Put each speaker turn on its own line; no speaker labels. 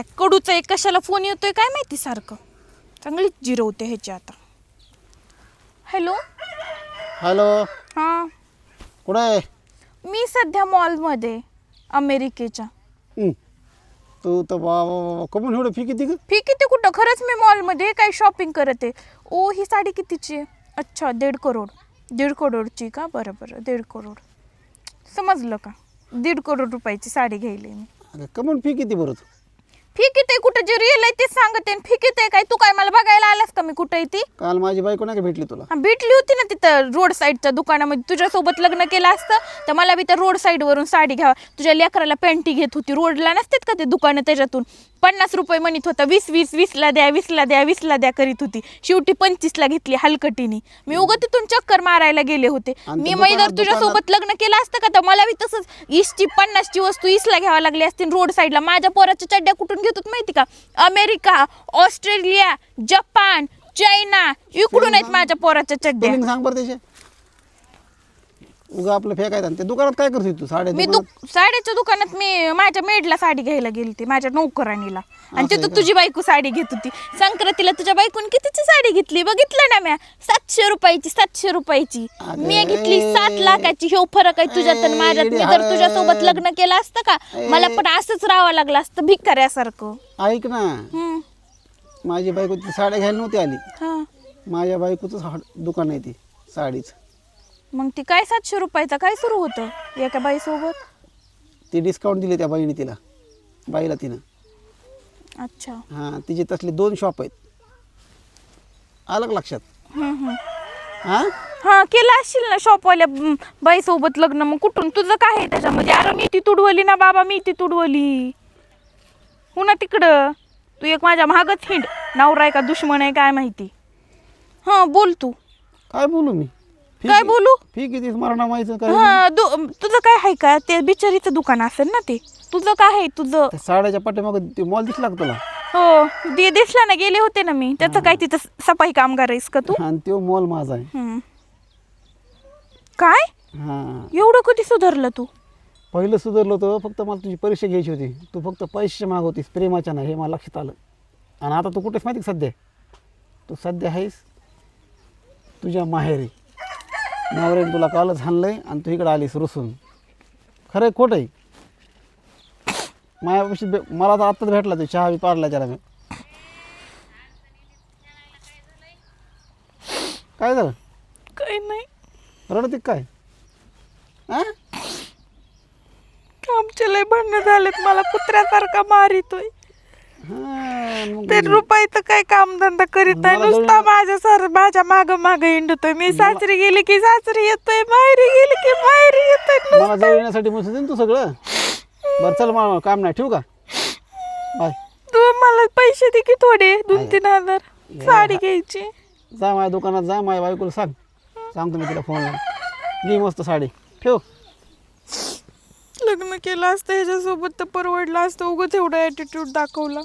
ह्या कडूचा एक कशाला फोन येतोय काय माहिती सारखं? चांगलीच जिरवते ह्याची आता. हॅलो?
हॅलो?
हां.
कुठं आहे?
मी सध्या मॉलमध्ये अमेरिकेच्या.
हं. तू तर बा बा- बा- कमून एवढं फी किती ग?
फी किती कुठं? खरंच मी मॉलमध्ये काय शॉपिंग करत. आहे ओ ही साडी कितीची आहे? अच्छा दीड करोड. दीड करोडची का? बरं बरं दीड करोड. समजलं का? दीड करोड रुपयाची साडी घ्यायली मी.
अगं कमून फी किती बरं तू?
फी किती आहे कुठं जे रिअल आहे तेच सांगते फी किती आहे काय? तू काय मला बघायला आलास का मी कुठं आहे ती?
काल माझी बायको नाही का भेटली तुला?
हा, भेटली होती ना तिथं रोड साईडच्या दुकानामध्ये. तुझ्यासोबत लग्न केलं असतं तर मला बी त्या रोड साईडवरून साडी घ्यावा. तुझ्या लेकराला पॅन्टी घेत होती. रोडला नसतात का ते दुकानं त्याच्यातून? पन्नास रुपये म्हणत होता वीस वीस वीसला द्या वीसला द्या वीसला द्या करीत होती. शेवटी पंचवीसला घेतली हलकटीने. मी उगं तिथून चक्कर मारायला गेले होते.
आणि
मी मग जर
दुकानात-
तुझ्यासोबत लग्न केलं असतं का तर मला बी तसंच ईसची पन्नासची वस्तू ईसला घ्यावा लागली असती रोड साईडला माझ्या पोराच्या चड्ड्या कुठून घेत होत माहिती का? अमेरिका ऑस्ट्रेलिया जपान चायना इकडून आहेत माझ्या पोराच्या चड्ड्या.
स्पेलिंग सांग बरं त्याचे. उगा आपलं फेकायचं आणि ते दुकानात काय करते तू साड्या
मी
दुकानात?
दुक साड्याच्या दुकानात मी माझ्या मेडला साडी घ्यायला गेली होती माझ्या नौकराणीला आणि तिथं? तुझी बायको साडी घेत होती संक्रांतीला तुझ्या बायकोने कितीची साडी घेतली बघितलं ना म्या सातशे रुपयाची सातशे रुपयाची
अगं,
मी घेतली. सात लाखाची ह्यो फरक आहे तुझ्यात आणि
ए,
माझ्यात मी जर
हळद.
तुझ्यासोबत लग्न केलं असतं का. मला पण असंच राहावं लागलं असतं भिकाऱ्यासारखं
ऐक ना
हम्म.
माझी बायको ती साड्या घ्यायला नव्हती आली
हा
माझ्या बायकोचं हा- दुकान आहे ती साडीचं
मग ती काय सातशे रुपयाचं काय सुरू होतं एका बाईसोबत?
ती डिस्काउंट दिली त्या बाईने तिला बाईला तिनं.
अच्छा.
हां तिचे तसले दोन शॉप आहेत. आलं का लक्षात. हां?
हा केलं असशील ना शॉपवाल्या म, बाईसोबत लग्न मग कुठून? तुझं काय आहे त्याच्यामध्ये? अरे मी ती तुडवली ना बाबा मी ती तुडवली. हो ना तिकडं? तू एक माझ्या महागच हिंड. नवरा आहे का दुश्मन आहे काय माहिती? हा बोल तू.
काय बोलू मी?
काय बोलू?
फी किती? मरणा माहिती काय?
हा दु- तुझं काय आहे का? ते बिचारीचं दुकान असेल ना ते. तुझं काय आहे? तुझं
त्या साड्याच्या पाठीमागं मॉल दिसला का तुला?
हो ते दिसला ना गेले होते ना मी. त्याचं काय तिथं सफाई कामगार आहेस का तू?
आणि तो मॉल माझा आहे.
हम्म. काय?
हां.
एवढं कधी सुधारलं तू?
पहिलं सुधारलं होतं फक्त मला तुझी परीक्षा घ्यायची होती. तू फक्त पैसे मागवतीस प्रेमाच्या नाही हे मला लक्षात आलं. आणि आता तू कुठेच माहिती का सध्या? तू सध्या आहेस तुझ्या माहेरी. नवऱ्याने तुला कालच हाणलंय आणि तू इकडं आलीस रुसून. खरं आहे खोटं आहे. माझ्यापाशी बे- मला तर आत्ताच भेटला ते चहा बी पाडला त्याला मी. काय झालं?
काही नाही.
रडते काय? हां
आमचे लय भांडणं झालेत मला कुत्र्यासारखा मारितोय. ते रुपये तर काय कामधंदा करीत नाही नुसता माझ्या सर माझ्या माग माग हिंडतोय. मी सासरी गेली की सासरी येतोय माहेरी गेली की माहेरी येतोय
मला जवळ येण्यासाठी म्हणत होती ना तू सगळं? बरं चल मला काम नाही ठेवू का? बाय.
तू मला पैसे दे की थोडे दोन तीन हजार. साडी घ्यायची.
जा माझ्या दुकानात जा माझ्या बायकोला सांग. सांगतो मी तिला फोन लावून. घे मस्त साडी. ठेव.
लग्न केलं असतं ह्याच्यासोबत तर परवडलं असतं. उगच एवढा ॲटिट्यूड दाखवला.